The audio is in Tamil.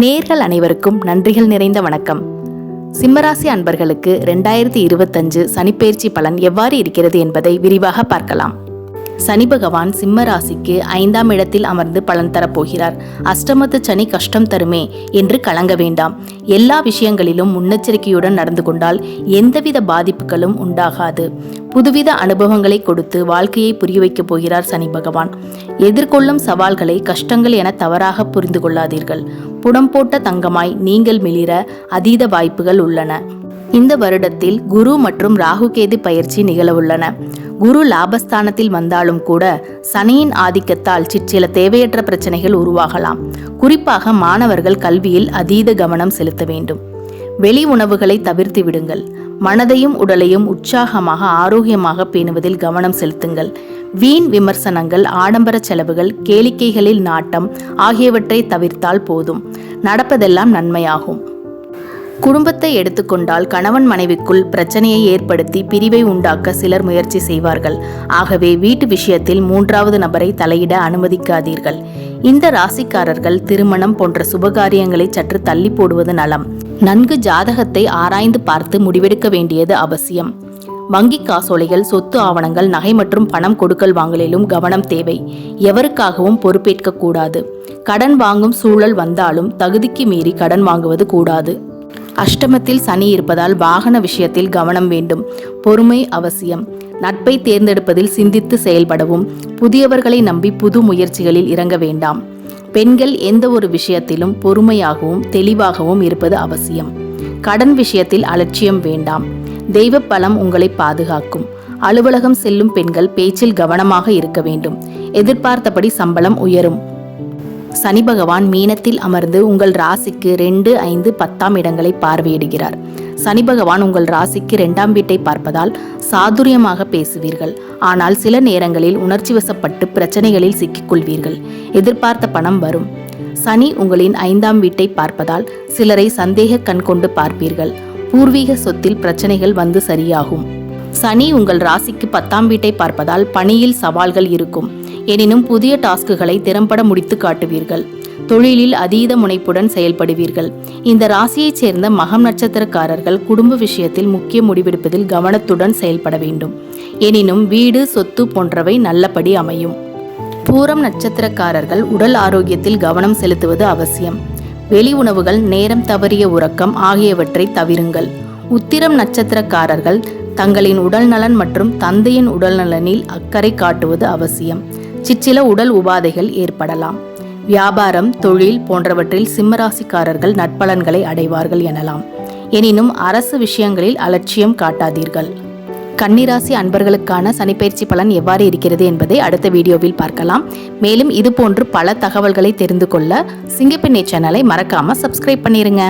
நேர்கள் அனைவருக்கும் நன்றிகள் நிறைந்த வணக்கம். சிம்மராசி அன்பர்களுக்கு ரெண்டாயிரத்தி இருபத்தஞ்சு சனிப்பெயர்ச்சி பலன் எவ்வாறு இருக்கிறது என்பதை விரிவாக பார்க்கலாம். சனி பகவான் சிம்ம ராசிக்கு ஐந்தாம் இடத்தில் அமர்ந்து பலன் தரப்போகிறார். அஷ்டமத்து சனி கஷ்டம் தருமே என்று கலங்க வேண்டாம். எல்லா விஷயங்களிலும் முன்னெச்சரிக்கையுடன் நடந்து கொண்டால் எந்தவித பாதிப்புகளும் உண்டாகாது. புதுவித அனுபவங்களை கொடுத்து வாழ்க்கையை புரிய வைக்கப் போகிறார் சனி பகவான். எதிர்கொள்ளும் சவால்களை கஷ்டங்கள் என தவறாக புரிந்து கொள்ளாதீர்கள். புடம் போட்ட தங்கமாய் நீங்கள் மிளிர அதீத வாய்ப்புகள் உள்ளன. இந்த வருடத்தில் குரு மற்றும் ராகு கேது பயிற்சி நிகழவுள்ளன. குரு லாபஸ்தானத்தில் வந்தாலும் கூட சனியின் ஆதிக்கத்தால் சிற்சில தேவையற்ற பிரச்சனைகள் உருவாகலாம். குறிப்பாக மாணவர்கள் கல்வியில் அதீத கவனம் செலுத்த வேண்டும். வெளி உணவுகளை தவிர்த்து விடுங்கள். மனதையும் உடலையும் உற்சாகமாக ஆரோக்கியமாக பேணுவதில் கவனம் செலுத்துங்கள். வீண் விமர்சனங்கள் ஆடம்பர செலவுகள் கேளிக்கைகளில் நாட்டம் ஆகியவற்றை தவிர்த்தால் போதும். நடப்பதெல்லாம் நன்மையாகும். குடும்பத்தை எடுத்துக்கொண்டால் கணவன் மனைவிக்குள் பிரச்சனையை ஏற்படுத்தி பிரிவை உண்டாக்க சிலர் முயற்சி செய்வார்கள். ஆகவே வீட்டு விஷயத்தில் மூன்றாவது நபரை தலையிட அனுமதிக்காதீர்கள். இந்த ராசிக்காரர்கள் திருமணம் போன்ற சுபகாரியங்களை சற்று தள்ளி போடுவது நலம். நன்கு ஜாதகத்தை ஆராய்ந்து பார்த்து முடிவெடுக்க வேண்டியது அவசியம். வங்கி காசோலைகள் சொத்து ஆவணங்கள் நகை மற்றும் பணம் கொடுக்கல் வாங்கலிலும் கவனம் தேவை. எவருக்காகவும் பொறுப்பேற்க கூடாது. கடன் வாங்கும் சூழல் வந்தாலும் தகுதிக்கு மீறி கடன் வாங்குவது கூடாது. அஷ்டமத்தில் சனி இருப்பதால் வாகன விஷயத்தில் கவனம் வேண்டும். பொறுமை அவசியம். நட்பை தேர்ந்தெடுப்பதில் சிந்தித்து செயல்படவும். புதியவர்களை நம்பி புது முயற்சிகளில் இறங்க வேண்டாம். பெண்கள் எந்த ஒரு விஷயத்திலும் பொறுமையாகவும் தெளிவாகவும் இருப்பது அவசியம். கடன் விஷயத்தில் அலட்சியம் வேண்டாம். தெய்வ பலம் உங்களை பாதுகாக்கும். அலுவலகம் செல்லும் பெண்கள் பேச்சில் கவனமாக இருக்க வேண்டும். எதிர்பார்த்தபடி சம்பளம் உயரும். சனி பகவான் மீனத்தில் அமர்ந்து உங்கள் ராசிக்கு ரெண்டு ஐந்து பத்தாம் இடங்களை பார்வையிடுகிறார். சனி பகவான் உங்கள் ராசிக்கு இரண்டாம் வீட்டை பார்ப்பதால் சாதுரியமாக பேசுவீர்கள். ஆனால் சில நேரங்களில் உணர்ச்சி வசப்பட்டு பிரச்சனைகளில் சிக்கிக்கொள்வீர்கள். எதிர்பார்த்த பணம் வரும். சனி உங்களின் ஐந்தாம் வீட்டை பார்ப்பதால் சிலரை சந்தேக கண் கொண்டு பார்ப்பீர்கள். பூர்வீக சொத்தில் பிரச்சனைகள் வந்து சரியாகும். சனி உங்கள் ராசிக்கு பத்தாம் வீட்டை பார்ப்பதால் பணியில் சவால்கள் இருக்கும். எனினும் புதிய டாஸ்குகளை திறம்பட முடித்து காட்டுவீர்கள். தொழிலில் அதீத முனைப்புடன் செயல்படுவீர்கள். இந்த ராசியைச் சேர்ந்த மகம் நட்சத்திரக்காரர்கள் குடும்ப விஷயத்தில் முக்கிய முடிவெடுப்பதில் கவனத்துடன் செயல்பட வேண்டும். எனினும் வீடு சொத்து போன்றவை நல்லபடி அமையும். பூரம் நட்சத்திரக்காரர்கள் உடல் ஆரோக்கியத்தில் கவனம் செலுத்துவது அவசியம். வெளி உணவுகள் நேரம் தவறிய உறக்கம் ஆகியவற்றை தவிருங்கள். உத்திரம் நட்சத்திரக்காரர்கள் தங்களின் உடல் நலன் மற்றும் தந்தையின் உடல் நலனில் அக்கறை காட்டுவது அவசியம். சிற்சில உடல் உபாதைகள் ஏற்படலாம். வியாபாரம் தொழில் போன்றவற்றில் சிம்மராசிக்காரர்கள் நட்பலன்களை அடைவார்கள் எனலாம். எனினும் அரசு விஷயங்களில் அலட்சியம் காட்டாதீர்கள். கன்னிராசி அன்பர்களுக்கான சனிப்பயிற்சி பலன் எவ்வாறு இருக்கிறது என்பதை அடுத்த வீடியோவில் பார்க்கலாம். மேலும் இதுபோன்று பல தகவல்களை தெரிந்து கொள்ள சிங்கப்பெண்ணை சேனலை மறக்காம சப்ஸ்கிரைப் பண்ணிருங்க.